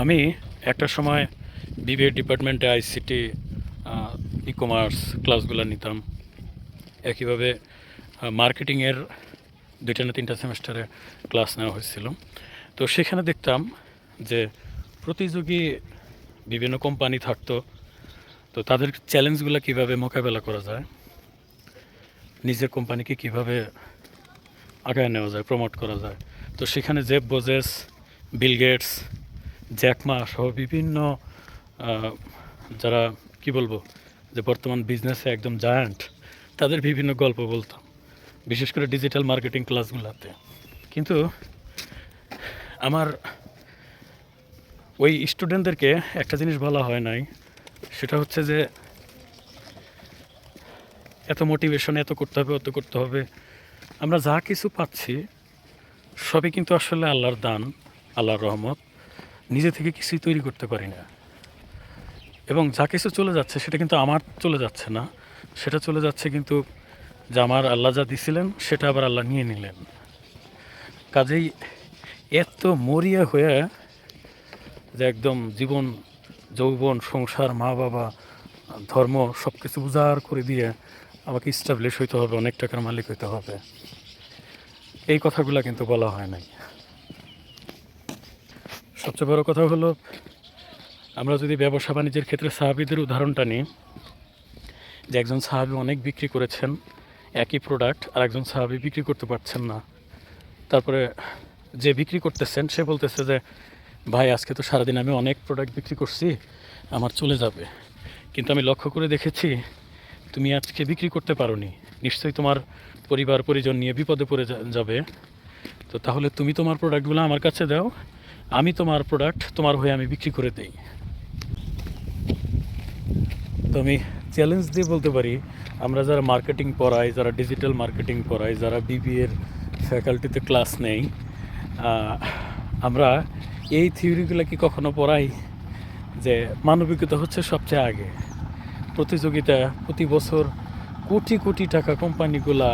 আমি একটা সময় বিবিএ ডিপার্টমেন্টে আইসিটি ই কমার্স ক্লাসগুলো নিতাম। একইভাবে মার্কেটিংয়ের দুইটা না তিনটা সেমেস্টারে ক্লাস নেওয়া হয়েছিল। তো সেখানে দেখতাম যে প্রতিযোগী বিভিন্ন কোম্পানি থাকতো, তো তাদের চ্যালেঞ্জগুলো কীভাবে মোকাবেলা করা যায়, নিজের কোম্পানিকে কীভাবে আগায় নেওয়া যায় প্রমোট করা যায়। তো সেখানে জেব বোজেস বিল গেটস জ্যাকমা সহ বিভিন্ন যারা, কি বলব, যে বর্তমান বিজনেসে একদম জায়ান্ট তাদের বিভিন্ন গল্প বলতাম, বিশেষ করে ডিজিটাল মার্কেটিং ক্লাসগুলোতে কিন্তু আমার ওই স্টুডেন্টদেরকে একটা জিনিস বলা হয় নাই, সেটা হচ্ছে যে, এত মোটিভেশন এত করতে হবে, অত করতে হবে, আমরা যা কিছু পাচ্ছি, সবই কিন্তু আসলে আল্লাহর দান, আল্লাহর রহমত। নিজে থেকে কিছুই তৈরি করতে পারি না। এবং যা কিছু চলে যাচ্ছে, সেটা কিন্তু আমার চলে যাচ্ছে না। সেটা চলে যাচ্ছে কিন্তু যে আমার আল্লাহ যা দিছিলেন, সেটা আবার আল্লাহ নিয়ে নিলেন। কাজেই এত মরিয়া হয়ে যে একদম জীবন, যৌবন, সংসার, মা বাবা, ধর্ম সব কিছু উজাড় করে দিয়ে আমাকে স্টাবলিশ হইতে হবে, অনেক টাকার মালিক হইতে হবে। এই কথাগুলো কিন্তু বলা হয় নাই। সবচেয়ে বড় কথা হলো, আমরা যদি ব্যবসা বাণিজ্যের ক্ষেত্রে সাহাবিদের উদাহরণটা নিই, যে একজন সাহাবি অনেক বিক্রি করেছেন, একই প্রোডাক্ট আর একজন সাহাবি বিক্রি করতে পারছেন না। তারপরে যে বিক্রি করতেছেন, সে বলতেছে যে, ভাই, আজকে তো সারাদিন আমি অনেক প্রোডাক্ট বিক্রি করছি, আমার চলে যাবে। কিন্তু আমি লক্ষ্য করে দেখেছি, তুমি আজকে বিক্রি করতে পারো নি নিশ্চয়ই তোমার পরিবার, পরিজন নিয়ে বিপদে পড়ে যাবে। তো তাহলে তুমি তোমার প্রোডাক্টগুলো আমার কাছে দাও আমি তোমার প্রোডাক্ট তোমার হয়ে আমি বিক্রি করে দেই। তো আমি চ্যালেঞ্জ দিয়ে বলতে পারি, আমরা যারা মার্কেটিং পড়াই, যারা ডিজিটাল মার্কেটিং পড়াই, যারা বিবিএর ফ্যাকাল্টিতে ক্লাস নেই আমরা এই থিওরিগুলো কি কখনো পড়াই? যে মানবিকতা হচ্ছে সবচেয়ে আগে। প্রতিযোগিতা প্রতি বছর কোটি কোটি টাকা কোম্পানিগুলা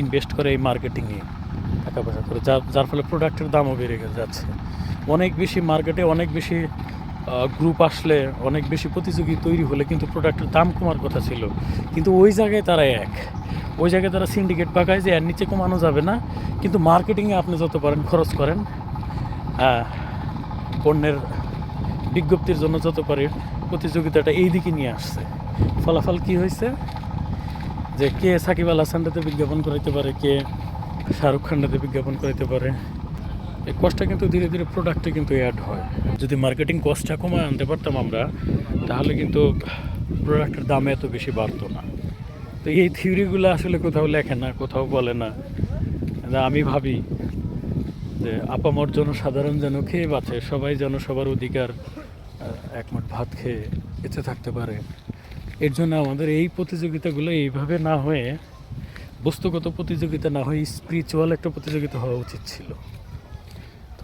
ইনভেস্ট করে এই মার্কেটিংয়ে টাকা পয়সা করে যার ফলে প্রোডাক্টের দামও বেড়ে যাচ্ছে। অনেক বেশি মার্কেটে অনেক বেশি গ্রুপ আসলে অনেক বেশি প্রতিযোগী তৈরি হলে কিন্তু প্রোডাক্টের দাম কমার কথা ছিল। কিন্তু ওই জায়গায় তারা এক। ওই জায়গায় তারা সিন্ডিকেট পাকায় যে এর নিচে কমানো যাবে না। কিন্তু মার্কেটিংয়ে আপনি যত পারেন খরচ করেন। আহ, পণ্যের বিজ্ঞপ্তির জন্য যত পারে প্রতিযোগিতাটা এই দিকে নিয়ে আসছে। ফলাফল কি হয়েছে? যে কে সাকিব আল হাসানটাতে বিজ্ঞাপন করাইতে পারে কে শাহরুখ খানটাতে বিজ্ঞাপন করাইতে পারে এই কষ্টটা কিন্তু ধীরে ধীরে প্রোডাক্টে কিন্তু অ্যাড হয়। যদি মার্কেটিং কস্টটা কমায় আনতে পারতাম আমরা তাহলে কিন্তু প্রোডাক্টের দাম এত বেশি বাড়তো না। তো এই থিওরিগুলো আসলে কোথাও লেখে না কোথাও বলে না। আমি ভাবি যে আপামর জনসাধারণ যেন খেয়ে বাঁচে সবাই যেন সবার অধিকার আহ, এক মুঠ ভাত খেয়ে বেঁচে থাকতে পারে। এর জন্য আমাদের এই প্রতিযোগিতাগুলো এইভাবে না হয়ে বস্তুগত প্রতিযোগিতা না হয়ে স্পিরিচুয়াল একটা প্রতিযোগিতা হওয়া উচিত ছিল।